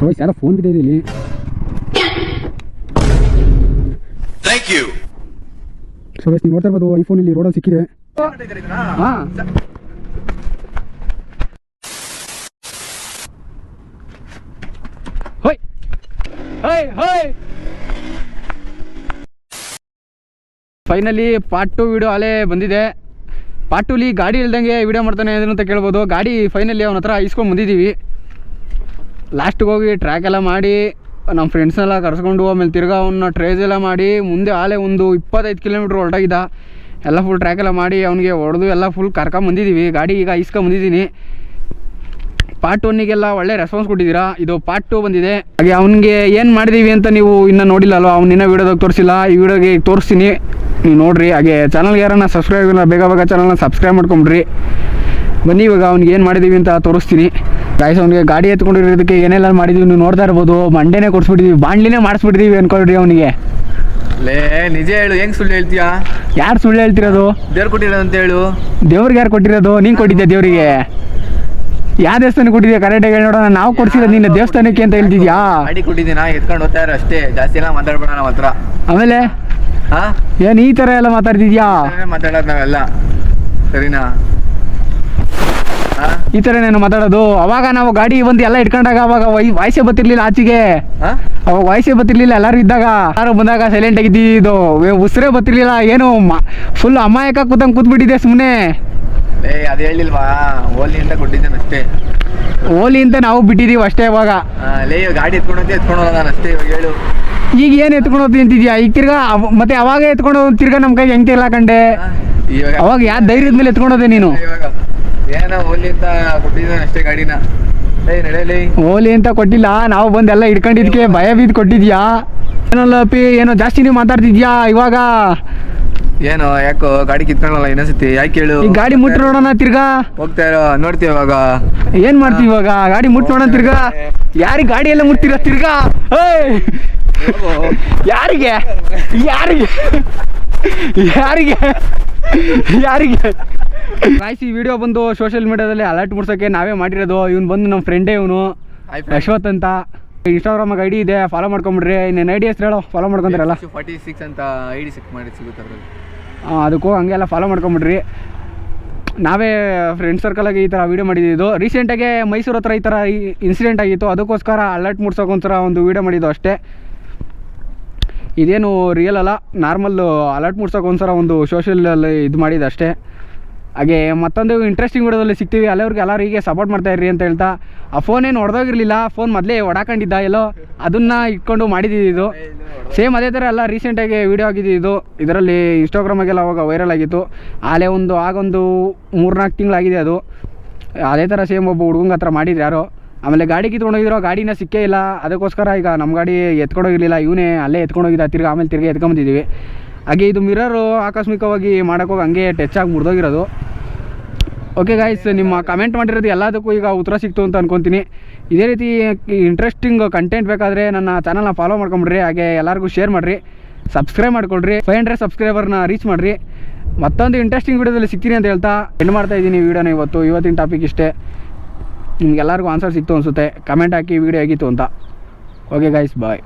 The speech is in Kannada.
ಸೊ ಯಾರೋ ಫೋನ್ ಬಿದ್ದಿದೆ ಇಲ್ಲಿ ಥ್ಯಾಂಕ್ ಯು ಸೊ ನೀವು ನೋಡ್ತಾ ಇರ್ಬೋದು ಐಫೋನ್ ಇಲ್ಲಿ ರೋಡಲ್ಲಿ ಸಿಕ್ಕಿದೆ ಹಾಂ ಹೋಯ್ ಹೋಯ್ ಹೋಯ್ ಫೈನಲಿ ಪಾರ್ಟ್ ಟು ವಿಡಿಯೋ ಅಲ್ಲೇ ಬಂದಿದೆ. ಪಾರ್ಟ್ ಟೂಲಿ ಗಾಡಿ ಇಲ್ದಂಗೆ ವಿಡಿಯೋ ಮಾಡ್ತಾನೆ ಅಂತ ಕೇಳ್ಬೋದು. ಗಾಡಿ ಫೈನಲಿ ಅವನ ಹತ್ರ ಇಸ್ಕೊಂಡು ಬಂದಿದ್ದೀವಿ. ಲಾಸ್ಟಿಗೆ ಹೋಗಿ ಟ್ರ್ಯಾಕ್ ಎಲ್ಲ ಮಾಡಿ ನಮ್ಮ ಫ್ರೆಂಡ್ಸ್ನೆಲ್ಲ ಕರ್ಸ್ಕೊಂಡು ಆಮೇಲೆ ತಿರ್ಗಾ ಅವನ್ನ ಟ್ರೇಸ್ ಎಲ್ಲ ಮಾಡಿ, ಮುಂದೆ ಆಲೆ ಒಂದು ಇಪ್ಪತ್ತೈದು ಕಿಲೋಮೀಟ್ರ್ ಹೊರಟಾಗಿದ್ದ. ಎಲ್ಲ ಫುಲ್ ಟ್ರ್ಯಾಕ್ ಎಲ್ಲ ಮಾಡಿ, ಅವನಿಗೆ ಹೊಡೆದು ಎಲ್ಲ ಫುಲ್ ಕರ್ಕೊಂಬಂದಿದ್ದೀವಿ ಗಾಡಿ ಈಗ ಇಸ್ಕೊಂಬಂದಿದ್ದೀನಿ ಪಾರ್ಟ್ ಒನ್ನಿಗೆಲ್ಲ ಒಳ್ಳೆ ರೆಸ್ಪಾನ್ಸ್ ಕೊಟ್ಟಿದ್ದೀರಾ? ಇದು ಪಾರ್ಟ್ ಟು ಬಂದಿದೆ. ಹಾಗೆ ಅವನಿಗೆ ಏನು ಮಾಡಿದ್ದೀವಿ ಅಂತ ನೀವು ಇನ್ನೂ ನೋಡಿಲ್ಲ ಅಲ್ವಾ ಅವ್ನು ಇನ್ನೂ ವೀಡಿಯೋದಾಗ ತೋರಿಸಿಲ್ಲ. ಈ ವಿಡಿಯೋಗೆ ತೋರಿಸ್ತೀನಿ. ನೀವು ನೋಡಿರಿ. ಹಾಗೆ ಚಾನಲ್ಗೆ ಯಾರನ್ನ ಸಬ್ಸ್ಕ್ರೈಬ್ ಬೇಗ ಬೇಗ ಚಾನಲ್ನ ಸಬ್ಸ್ಕ್ರೈಬ್ ಮಾಡ್ಕೊಂಬಿಡ್ರಿ. ಬನ್ನಿ ಇವಾಗ ಅವ್ನಿಗೆ ಏನು ಮಾಡಿದ್ದೀವಿ ಅಂತ ತೋರಿಸ್ತೀನಿ. ಗಾಯ್ಸ್ ಅವ್ನಿಗೆ ಗಾಡಿ ಎತ್ಕೊಂಡಿರೋದಕ್ಕೆ ಏನೆಲ್ಲ ಮಾಡಿದೀವಿ ನೀವು ನೋಡ್ತಾ ಇರ್ಬೋದು. ಮಂಡೆನೇ ಕೊಡ್ಸ್ಬಿಟ್ಟಿದೀವಿ ಬಾಂಡ್ಲಿನೇ ಮಾಡಿಸ್ಬಿಟ್ಟಿದೀವಿ ಅನ್ಕೊಳ್ರಿ ಅವನಿಗೆ. ಲೇ ನಿಜ ಹೇಳು ಹೆಂಗ್ ಸುಳ್ಳು ಹೇಳ್ತೀಯಾ? ಯಾರು ಸುಳ್ಳು ಹೇಳ್ತಿರೋದು? ದೇವ್ರು ಕೊಟ್ಟಿರೋದು ಅಂತ ಹೇಳು. ದೇವ್ರಿಗೆ ಯಾರು ಕೊಟ್ಟಿರೋದು? ನೀನು ಕೊಟ್ಟಿದ್ದೆ ದೇವರಿಗೆ. ಯಾವ ದೇವಸ್ಥಾನ ಕೊಟ್ಟಿದ್ಯಾ? ಕರೆಕ್ಟಾಗಿ ಹೇಳಿ ನೋಡೋಣ ನಾವು ಕೊಡ್ಸಿರೋದು ನಿನ್ನ ದೇವಸ್ಥಾನಕ್ಕೆ ಅಂತ ಹೇಳ್ತಿದ್ಯಾ? ಗಾಡಿ ಕೊಟ್ಟಿದ್ದೀನಾ ಎತ್ಕೊಂಡು ಹೋಗ್ತಾ ಇರೋ ಅಷ್ಟೇ. ಜಾಸ್ತಿ ಎಲ್ಲ ಮಾತಾಡ್ಬೇಡ ನಮ್ಮ ಹತ್ರ. ಆಮೇಲೆ? ಹಾ? ಏನು ಈ ಥರ ಎಲ್ಲ ಮಾತಾಡ್ತಿದ್ಯಾ? ಮಾತಾಡೋದು ನಾವೆಲ್ಲ. ಸರಿನಾ? ಈ ತರ ನಾನು ಮಾತಾಡೋದು? ಅವಾಗ ನಾವು ಗಾಡಿ ಬಂದು ಎಲ್ಲ ಇಟ್ಕೊಂಡಾಗ ಅವಾಗ ವಾಯ್ಸೆ ಬತ್ತಿರ್ಲಿಲ್ಲ ಆಚೆಗೆ. ಅವಾಗ ವಾಯ್ಸೆ ಬತ್ತಿರ್ಲಿಲ್ಲ ಎಲ್ಲರೂ ಇದ್ದಾಗ. ಯಾರು ಬಂದಾಗ ಸೈಲೆಂಟ್ ಆಗಿದ್ದು ಉಸಿರೇ ಬತ್ತಿರ್ಲಿಲ್ಲ ಏನು ಫುಲ್ ಅಮಾಯಕ ಕೂತಂಗೆ ಕೂತ್ಬಿಟ್ಟಿದೆ ಸುಮ್ಮನೆ ಏ ಅದು ಹೇಳಿಲ್ವಾ? ಓಲಿ ಅಂತ ಕೊಟ್ಟಿದ್ದೇನೆ ಅಷ್ಟೇ. ಓಲಿ ಅಂತ ನಾವು ಬಿಟ್ಟಿದೀವಿ ಅಷ್ಟೇ ಇವಾಗ ಲೇ ಗಾಡಿ ಎತ್ಕೊಂಡು ಎತ್ಕೊಂಡು ನಾನು ಅಷ್ಟೇ ಇವಾಗ ಹೇಳು. ಈಗ ಏನು ಎತ್ಕೊಂಡು ಹೋಗ್ತೀನಿ ಅಂತಿದ್ಯಾ? ಈಗ ತಿರ್ಗಾ ಮತ್ತೆ ಅವಾಗ ಎತ್ಕೊಂಡು ತಿರ್ಗ ನಮ್ಮ ಕೈ ಹೆಂಗೆ ಕಂಡೆ? ಇವಾಗ ಅವಾಗ ಯಾವ ಧೈರ್ಯದ ಮೇಲೆ ಎತ್ಕೊಂಡೋದೆ ನೀನು? ಏನೋ ಓಲಿ ಅಂತ ಕೊಟ್ಟಿದ್ದೇನೆ ಅಷ್ಟೇ ಗಾಡಿನ. ಲೇ ನಡೆಯಲಿ ಓಲಿ ಅಂತ ಕೊಟ್ಟಿಲ್ಲ ನಾವು ಬಂದೆಲ್ಲ ಹಿಡ್ಕೊಂಡಿದ್ಕೆ ಭಯ ಬೀದ್ ಕೊಟ್ಟಿದ್ಯಾ? ಏನಲ್ಲ ಅಪ್ಪಿ ಏನೋ ಜಾಸ್ತಿ ನೀವು ಮಾತಾಡ್ತಿದ್ಯಾ ಇವಾಗ? ಏನೋ ಯಾಕೋ ಗಾಡಿ ಕಿತ್ಕೊಳ್ಳಲ್ಲ ಇನ್ನೊಂದ್ಸತಿ ಯಾಕೆ ಹೇಳು ಈ ಗಾಡಿ ಮುಟ್ ನೋಡೋಣ ತಿರ್ಗಾ. ಹೋಗ್ತಾ ಇರೋ ನೋಡ್ತೀವಿ ಇವಾಗ. ಏನ್ ಮಾಡ್ತೀವಿ ಇವಾಗ? ಗಾಡಿ ಮುಟ್ ನೋಡೋಣ ತಿರ್ಗಾ. ಯಾರಿಗೆ ಗಾಡಿ ಎಲ್ಲ ಮುಟ್ತೀರ ತಿರ್ಗಾ? ಏಯ್! ಯಾರಿಗೆ? ಯಾರಿಗೆ? ಯಾರಿಗೆ? ಯಾರಿಗೆ? ಗಾಯ್ಸ್ ಈ ವಿಡಿಯೋ ಬಂದು ಸೋಷಿಯಲ್ ಮೀಡಿಯಾದಲ್ಲಿ ಅಲರ್ಟ್ ಮೂಡ್ಸೋಕ್ಕೆ ನಾವೇ ಮಾಡಿರೋದು. ಇವ್ನು ಬಂದು ನಮ್ಮ ಫ್ರೆಂಡೇ ಇವನು. ಯಶ್ವತ್ ಅಂತ. ಇನ್ಸ್ಟಾಗ್ರಾಮ್ ಐ ಡಿ ಇದೆ ಫಾಲೋ ಮಾಡ್ಕೊಂಬಿಡ್ರಿ. ಇನ್ನೇನು ಐ ಡಿ ಹೆಸ್ರು ಹೇಳೋ ಫಾಲೋ ಮಾಡ್ಕೊಂತಾರಲ್ಲ? ಫಾರ್ಟಿ ಸಿಕ್ಸ್ ಅಂತ ಐ ಡಿ ಸಿಕ್ ಮಾಡಿ ಸಿಗುತ್ತೆ ಅದರಲ್ಲಿ. ಆ, ಅದಕ್ಕೂ ಹಂಗೆಲ್ಲ ಫಾಲೋ ಮಾಡ್ಕೊಂಬಿಡ್ರಿ. ನಾವೇ ಫ್ರೆಂಡ್ ಸರ್ಕಲಾಗಿ ಈ ಥರ ವೀಡಿಯೋ ಮಾಡಿದ್ದು ರೀಸೆಂಟಾಗಿ ಮೈಸೂರು ಹತ್ರ ಈ ಥರ ಇನ್ಸಿಡೆಂಟ್ ಆಗಿತ್ತು. ಅದಕ್ಕೋಸ್ಕರ ಅಲರ್ಟ್ ಮೂಡ್ಸೋಕ್ಕೊಂಥರ ಒಂದು ವೀಡಿಯೋ ಮಾಡಿದ್ದು ಅಷ್ಟೇ. ಇದೇನು ರಿಯಲ್ ಅಲ್ಲ. ನಾರ್ಮಲ್ಲು ಅಲರ್ಟ್ ಮೂಡ್ಸೋಕ್ಕೊಂಥರ ಒಂದು ಸೋಷಿಯಲಲ್ಲಿ ಇದು ಮಾಡಿದ್ದು ಅಷ್ಟೇ. ಹಾಗೆ ಮತ್ತೊಂದು ಇಂಟ್ರೆಸ್ಟಿಂಗ್ ವಿಡಿಯೋದಲ್ಲಿ ಸಿಗ್ತೀವಿ. ಅಲ್ಲವ್ರಿಗೆ ಎಲ್ಲರೂ ಹೀಗೆ ಸಪೋರ್ಟ್ ಮಾಡ್ತಾ ಇರ್ರಿ ಅಂತ ಹೇಳ್ತಾ. ಆ ಫೋನ್ ಏನು ಹೊಡೆದೋಗಿರಲಿಲ್ಲ ಫೋನ್ ಮೊದಲೇ ಒಡಾಕೊಂಡಿದ್ದ ಎಲ್ಲೋ. ಅದನ್ನು ಇಟ್ಕೊಂಡು ಮಾಡಿದ್ದಿದ್ದು ಸೇಮ್ ಅದೇ ಥರ ಎಲ್ಲ ರೀಸೆಂಟಾಗಿ ವೀಡಿಯೋ ಇದು. ಇದರಲ್ಲಿ ಇನ್ಸ್ಟಾಗ್ರಾಮಾಗೆಲ್ಲ ಅವಾಗ ವೈರಲ್ ಆಗಿತ್ತು. ಆಲೇ ಒಂದು, ಆಗೊಂದು ಮೂರ್ನಾಲ್ಕು ತಿಂಗಳಾಗಿದೆ ಅದು. ಅದೇ ಥರ ಸೇಮ್ ಒಬ್ಬ ಹುಡುಗಂಗೆ ಹತ್ರ ಮಾಡಿದ್ರು ಯಾರೋ. ಆಮೇಲೆ ಗಾಡಿ ಕಿತ್ಕೊಂಡೋಗಿದ್ರು ಗಾಡಿನ ಸಿಕ್ಕೇ ಇಲ್ಲ. ಅದಕ್ಕೋಸ್ಕರ ಈಗ ನಮ್ಮ ಗಾಡಿ ಎತ್ಕೊಂಡೋಗಿರಲಿಲ್ಲ ಇವನೇ ಅಲ್ಲೇ ಎತ್ಕೊಂಡೋಗಿದ್ದ ತಿರ್ಗಿ ಆಮೇಲೆ ತಿರ್ಗಿ ಎತ್ಕೊಂಬಂದಿದ್ದೀವಿ ಹಾಗೆ ಇದು ಮಿರರು ಆಕಸ್ಮಿಕವಾಗಿ ಮಾಡೋಕ್ಕೋಗಿ ಹಂಗೆ ಟಚ್ ಆಗಿ ಮುರಿದೋಗಿರೋದು. ಓಕೆ ಗಾಯ್ಸ್ ನಿಮ್ಮ ಕಮೆಂಟ್ ಮಾಡಿರೋದು ಎಲ್ಲದಕ್ಕೂ ಈಗ ಉತ್ತರ ಸಿಕ್ತು ಅಂತ ಅನ್ಕೊತೀನಿ. ಇದೇ ರೀತಿ ಇಂಟ್ರೆಸ್ಟಿಂಗ್ ಕಂಟೆಂಟ್ ಬೇಕಾದರೆ ನನ್ನ ಚಾನಲ್ನ ಫಾಲೋ ಮಾಡ್ಕೊಂಬಿಡ್ರಿ, ಹಾಗೆ ಎಲ್ಲರಿಗೂ ಶೇರ್ ಮಾಡಿರಿ. ಸಬ್ಸ್ಕ್ರೈಬ್ ಮಾಡ್ಕೊಳ್ರಿ. ಫೈವ್ ಹಂಡ್ರೆಡ್ ಸಬ್ಸ್ಕ್ರೈಬರ್ನ ರೀಚ್ ಮಾಡಿರಿ. ಮತ್ತೊಂದು ಇಂಟ್ರೆಸ್ಟಿಂಗ್ ವೀಡಿಯೋದಲ್ಲಿ ಸಿಗ್ತೀನಿ ಅಂತ ಹೇಳ್ತಾ ಎಂಡ್ ಮಾಡ್ತಾ ಇದ್ದೀನಿ ವೀಡಿಯೋನ ಇವತ್ತು. ಇವತ್ತಿನ ಟಾಪಿಕ್ ಇಷ್ಟೇ. ನಿಮ್ಗೆಲ್ಲರಿಗೂ ಆನ್ಸರ್ ಸಿಕ್ತು ಅನಿಸುತ್ತೆ. ಕಮೆಂಟ್ ಹಾಕಿ ವೀಡಿಯೋ ಆಗಿತ್ತು ಅಂತ. ಓಕೆ ಗಾಯ್ಸ್ ಬಾಯ್